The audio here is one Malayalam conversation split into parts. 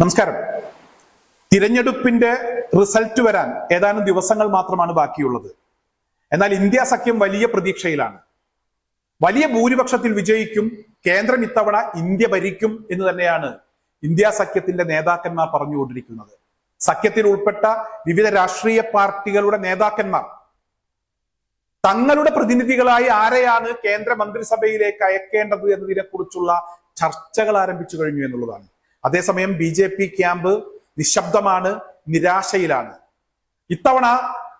നമസ്കാരം. തിരഞ്ഞെടുപ്പിന്റെ റിസൾട്ട് വരാൻ ഏതാനും ദിവസങ്ങൾ മാത്രമാണ് ബാക്കിയുള്ളത്. എന്നാൽ ഇന്ത്യ സഖ്യം വലിയ പ്രതീക്ഷയിലാണ്. വലിയ ഭൂരിപക്ഷത്തിൽ വിജയിക്കും കേന്ദ്രം ഇത്തവണ ഇന്ത്യ ഭരിക്കും എന്ന് തന്നെയാണ് ഇന്ത്യ സഖ്യത്തിന്റെ നേതാക്കന്മാർ പറഞ്ഞുകൊണ്ടിരിക്കുന്നത്. സഖ്യത്തിൽ ഉൾപ്പെട്ട വിവിധ രാഷ്ട്രീയ പാർട്ടികളുടെ നേതാക്കന്മാർ തങ്ങളുടെ പ്രതിനിധികളായി ആരെയാണ് കേന്ദ്ര മന്ത്രിസഭയിലേക്ക് അയക്കേണ്ടത് എന്നതിനെ കുറിച്ചുള്ള ചർച്ചകൾ ആരംഭിച്ചു കഴിഞ്ഞു എന്നുള്ളതാണ്. അതേസമയം ബി ജെ പി ക്യാമ്പ് നിശബ്ദമാണ് നിരാശയിലാണ്. ഇത്തവണ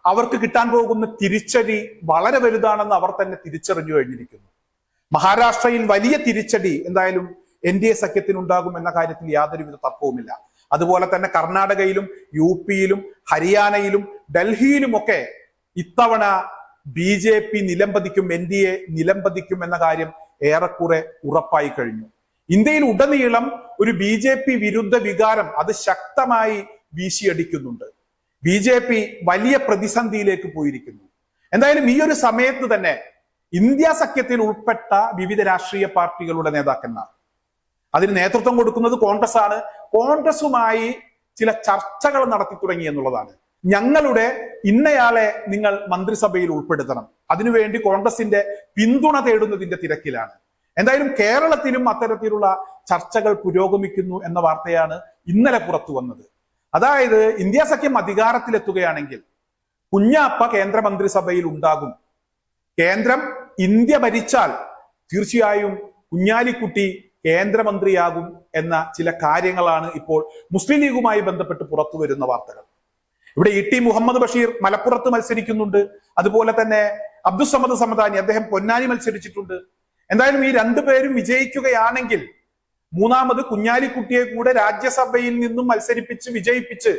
അവർക്ക് കിട്ടാൻ പോകുന്ന തിരിച്ചടി വളരെ വലുതാണെന്ന് അവർ തന്നെ തിരിച്ചറിഞ്ഞു കഴിഞ്ഞിരിക്കുന്നു. മഹാരാഷ്ട്രയിൽ വലിയ തിരിച്ചടി എന്തായാലും എൻ ഡി എ സഖ്യത്തിനുണ്ടാകും എന്ന കാര്യത്തിൽ യാതൊരുവിധ തർക്കവുമില്ല. അതുപോലെ തന്നെ കർണാടകയിലും യു പിയിലും ഹരിയാനയിലും ഡൽഹിയിലുമൊക്കെ ഇത്തവണ ബി ജെ പി നിലംപതിക്കും എൻ ഡി എ നിലംപതിക്കും എന്ന കാര്യം ഏറെക്കുറെ ഉറപ്പായി കഴിഞ്ഞു. ഇന്ത്യയിൽ ഉടനീളം ഒരു ബി ജെ പി വിരുദ്ധ വികാരം അത് ശക്തമായി വീശിയടിക്കുന്നുണ്ട്. ബി ജെ പി വലിയ പ്രതിസന്ധിയിലേക്ക് പോയിരിക്കുന്നു. എന്തായാലും ഈ ഒരു സമയത്ത് തന്നെ ഇന്ത്യ സഖ്യത്തിൽ ഉൾപ്പെട്ട വിവിധ രാഷ്ട്രീയ പാർട്ടികളുടെ നേതാക്കന്മാർ. അതിന് നേതൃത്വം കൊടുക്കുന്നത് കോൺഗ്രസ് ആണ് കോൺഗ്രസുമായി ചില ചർച്ചകൾ നടത്തി തുടങ്ങി എന്നുള്ളതാണ്. ഞങ്ങളുടെ ഇന്നയാളെ നിങ്ങൾ മന്ത്രിസഭയിൽ ഉൾപ്പെടുത്തണം. അതിനുവേണ്ടി കോൺഗ്രസിന്റെ പിന്തുണ തേടുന്നതിന്റെ തിരക്കിലാണ്. എന്തായാലും കേരളത്തിലും അത്തരത്തിലുള്ള ചർച്ചകൾ പുരോഗമിക്കുന്നു എന്ന വാർത്തയാണ് ഇന്നലെ പുറത്തു വന്നത്. അതായത് ഇന്ത്യ സഖ്യം അധികാരത്തിലെത്തുകയാണെങ്കിൽ കുഞ്ഞാപ്പ കേന്ദ്രമന്ത്രിസഭയിൽ ഉണ്ടാകും. കേന്ദ്രം ഇന്ത്യ ഭരിച്ചാൽ തീർച്ചയായും കുഞ്ഞാലിക്കുട്ടി കേന്ദ്രമന്ത്രിയാകും എന്ന ചില കാര്യങ്ങളാണ് ഇപ്പോൾ മുസ്ലിം ലീഗുമായി ബന്ധപ്പെട്ട് പുറത്തു വരുന്ന വാർത്തകൾ. ഇവിടെ ഇ ടി മുഹമ്മദ് ബഷീർ മലപ്പുറത്ത് മത്സരിക്കുന്നുണ്ട്. അതുപോലെ തന്നെ അബ്ദുസമദ് സമദാനി അദ്ദേഹം പൊന്നാനി മത്സരിച്ചിട്ടുണ്ട്. എന്തായാലും ഈ രണ്ടു പേരും വിജയിക്കുകയാണെങ്കിൽ മൂന്നാമത് കുഞ്ഞാലിക്കുട്ടിയെ കൂടെ രാജ്യസഭയിൽ നിന്നും മത്സരിപ്പിച്ച് വിജയിപ്പിച്ച്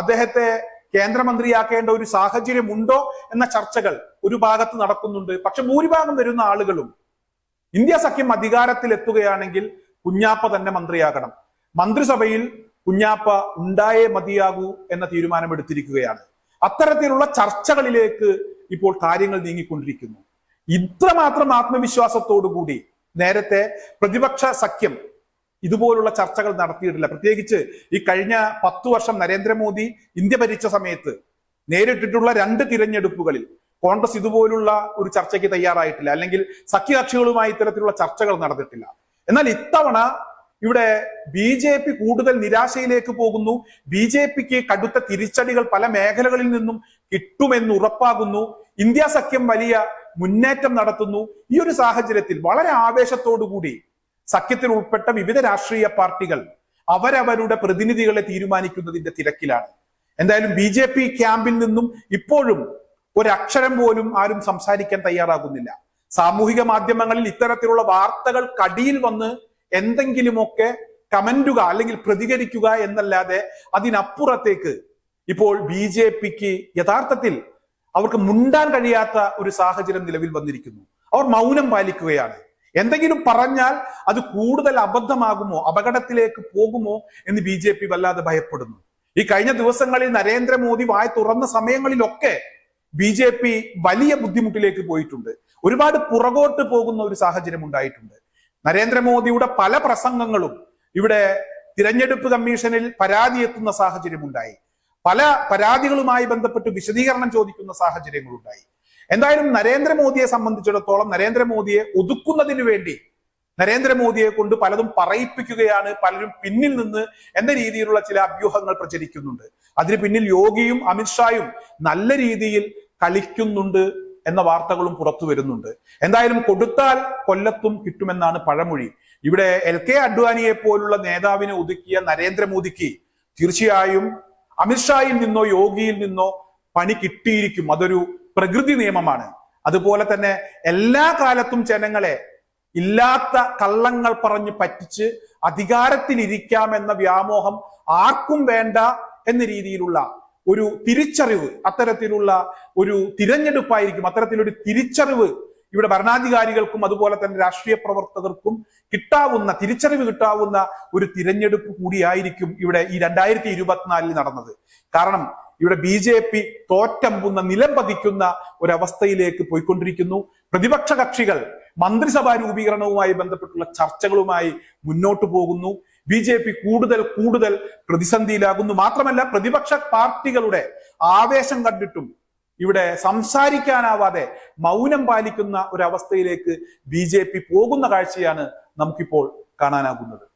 അദ്ദേഹത്തെ കേന്ദ്രമന്ത്രിയാക്കേണ്ട ഒരു സാഹചര്യമുണ്ടോ എന്ന ചർച്ചകൾ ഒരു ഭാഗത്ത് നടക്കുന്നുണ്ട്. പക്ഷെ ഭൂരിഭാഗം വരുന്ന ആളുകളും ഇന്ത്യ സഖ്യം അധികാരത്തിൽ എത്തുകയാണെങ്കിൽ കുഞ്ഞാപ്പ തന്നെ മന്ത്രിയാകണം. മന്ത്രിസഭയിൽ കുഞ്ഞാപ്പ ഉണ്ടായേ മതിയാകൂ എന്ന തീരുമാനം എടുത്തിരിക്കുകയാണ് അത്തരത്തിലുള്ള ചർച്ചകളിലേക്ക് ഇപ്പോൾ കാര്യങ്ങൾ നീങ്ങിക്കൊണ്ടിരിക്കുന്നു. ഇത്രമാത്രം ആത്മവിശ്വാസത്തോടു കൂടി നേരത്തെ പ്രതിപക്ഷ സഖ്യം ഇതുപോലുള്ള ചർച്ചകൾ നടത്തിയിട്ടില്ല. പ്രത്യേകിച്ച് ഈ കഴിഞ്ഞ പത്തു വർഷം നരേന്ദ്രമോദി ഇന്ത്യ ഭരിച്ച സമയത്ത് നേരിട്ടിട്ടുള്ള രണ്ട് തിരഞ്ഞെടുപ്പുകളിൽ കോൺഗ്രസ് ഇതുപോലുള്ള ഒരു ചർച്ചയ്ക്ക് തയ്യാറായിട്ടില്ല. അല്ലെങ്കിൽ സഖ്യകക്ഷികളുമായി ഇത്തരത്തിലുള്ള ചർച്ചകൾ നടന്നിട്ടില്ല. എന്നാൽ ഇത്തവണ ഇവിടെ ബി ജെ പി കൂടുതൽ നിരാശയിലേക്ക് പോകുന്നു. ബി ജെ പിക്ക് കടുത്ത തിരിച്ചടികൾ പല മേഖലകളിൽ നിന്നും കിട്ടുമെന്ന് ഉറപ്പാകുന്നു. ഇന്ത്യ സഖ്യം വലിയ മുന്നേറ്റം നടത്തുന്നു. ഈ ഒരു സാഹചര്യത്തിൽ വളരെ ആവേശത്തോടുകൂടി സഖ്യത്തിൽ ഉൾപ്പെട്ട വിവിധ രാഷ്ട്രീയ പാർട്ടികൾ അവരവരുടെ പ്രതിനിധികളെ തീരുമാനിക്കുന്നതിന്റെ തിരക്കിലാണ്. എന്തായാലും ബി ജെ പി ക്യാമ്പിൽ നിന്നും ഇപ്പോഴും ഒരക്ഷരം പോലും ആരും സംസാരിക്കാൻ തയ്യാറാകുന്നില്ല. സാമൂഹിക മാധ്യമങ്ങളിൽ ഇത്തരത്തിലുള്ള വാർത്തകൾ കടിയിൽ വന്ന് എന്തെങ്കിലുമൊക്കെ കമന്റുക അല്ലെങ്കിൽ പ്രതികരിക്കുക എന്നല്ലാതെ അതിനപ്പുറത്തേക്ക് ഇപ്പോൾ ബി ജെ പിക്ക് യഥാർത്ഥത്തിൽ അവർക്ക് മുണ്ടാൻ കഴിയാത്ത ഒരു സാഹചര്യം നിലവിൽ വന്നിരിക്കുന്നു. അവർ മൗനം പാലിക്കുകയാണ്. എന്തെങ്കിലും പറഞ്ഞാൽ അത് കൂടുതൽ അബദ്ധമാകുമോ? അപകടത്തിലേക്ക് പോകുമോ? എന്ന് ബി ജെ പി വല്ലാതെ ഭയപ്പെടുന്നു. ഈ കഴിഞ്ഞ ദിവസങ്ങളിൽ നരേന്ദ്രമോദി വായ തുറന്ന സമയങ്ങളിലൊക്കെ ബി ജെ പി വലിയ ബുദ്ധിമുട്ടിലേക്ക് പോയിട്ടുണ്ട്. ഒരുപാട് പുറകോട്ട് പോകുന്ന ഒരു സാഹചര്യം ഉണ്ടായിട്ടുണ്ട്. നരേന്ദ്രമോദിയുടെ പല പ്രസംഗങ്ങളും ഇവിടെ തിരഞ്ഞെടുപ്പ് കമ്മീഷനിൽ പരാതി എത്തുന്ന സാഹചര്യമുണ്ടായി. പല പരാതികളുമായി ബന്ധപ്പെട്ട് വിശദീകരണം ചോദിക്കുന്ന സാഹചര്യങ്ങൾ ഉണ്ടായി എന്തായാലും നരേന്ദ്രമോദിയെ സംബന്ധിച്ചിടത്തോളം നരേന്ദ്രമോദിയെ ഒതുക്കുന്നതിന് വേണ്ടി നരേന്ദ്രമോദിയെ കൊണ്ട് പലതും പറയിപ്പിക്കുകയാണ് പലരും പിന്നിൽ നിന്ന് എന്ന രീതിയിലുള്ള ചില അഭ്യൂഹങ്ങൾ പ്രചരിക്കുന്നുണ്ട്. അതിന് പിന്നിൽ യോഗിയും അമിത്ഷായും നല്ല രീതിയിൽ കളിക്കുന്നുണ്ട് എന്ന വാർത്തകളും പുറത്തു വരുന്നുണ്ട്. എന്തായാലും കൊടുത്താൽ കൊല്ലത്തും കിട്ടുമെന്നാണ് പഴമൊഴി. ഇവിടെ എൽ കെ അഡ്വാനിയെ പോലുള്ള നേതാവിനെ ഒതുക്കിയ നരേന്ദ്രമോദിക്ക് തീർച്ചയായും അമിത്ഷായിൽ നിന്നോ യോഗിയിൽ നിന്നോ പണി കിട്ടിയിരിക്കും. അതൊരു പ്രകൃതി നിയമമാണ്. അതുപോലെ തന്നെ എല്ലാ കാലത്തും ജനങ്ങളെ ഇല്ലാത്ത കള്ളങ്ങൾ പറഞ്ഞ് പറ്റിച്ച് അധികാരത്തിലിരിക്കാമെന്ന വ്യാമോഹം ആർക്കും വേണ്ട എന്ന രീതിയിലുള്ള ഒരു തിരിച്ചറിവ് അത്തരത്തിലുള്ള ഒരു തിരഞ്ഞെടുപ്പായിരിക്കും അത്തരത്തിലൊരു തിരിച്ചറിവ് ഇവിടെ ഭരണാധികാരികൾക്കും അതുപോലെ തന്നെ രാഷ്ട്രീയ പ്രവർത്തകർക്കും കിട്ടാവുന്ന തിരിച്ചറിവ് കിട്ടാവുന്ന ഒരു തിരഞ്ഞെടുപ്പ് കൂടിയായിരിക്കും ഇവിടെ ഈ രണ്ടായിരത്തി ഇരുപത്തിനാലിൽ നടന്നത്. കാരണം ഇവിടെ ബി ജെ പി തോറ്റമ്പുന്ന നിലം പതിക്കുന്ന ഒരവസ്ഥയിലേക്ക് പോയിക്കൊണ്ടിരിക്കുന്നു. പ്രതിപക്ഷ കക്ഷികൾ മന്ത്രിസഭാ രൂപീകരണവുമായി ബന്ധപ്പെട്ടുള്ള ചർച്ചകളുമായി മുന്നോട്ടു പോകുന്നു. ബി ജെ പി കൂടുതൽ കൂടുതൽ പ്രതിസന്ധിയിലാകുന്നു. മാത്രമല്ല പ്രതിപക്ഷ പാർട്ടികളുടെ ആവേശം കണ്ടിട്ടും ഇവിടെ സംസാരിക്കാനാവാതെ മൗനം പാലിക്കുന്ന ഒരവസ്ഥയിലേക്ക് ബി ജെ പി പോകുന്ന കാഴ്ചയാണ് നമുക്കിപ്പോൾ കാണാനാകുന്നത്.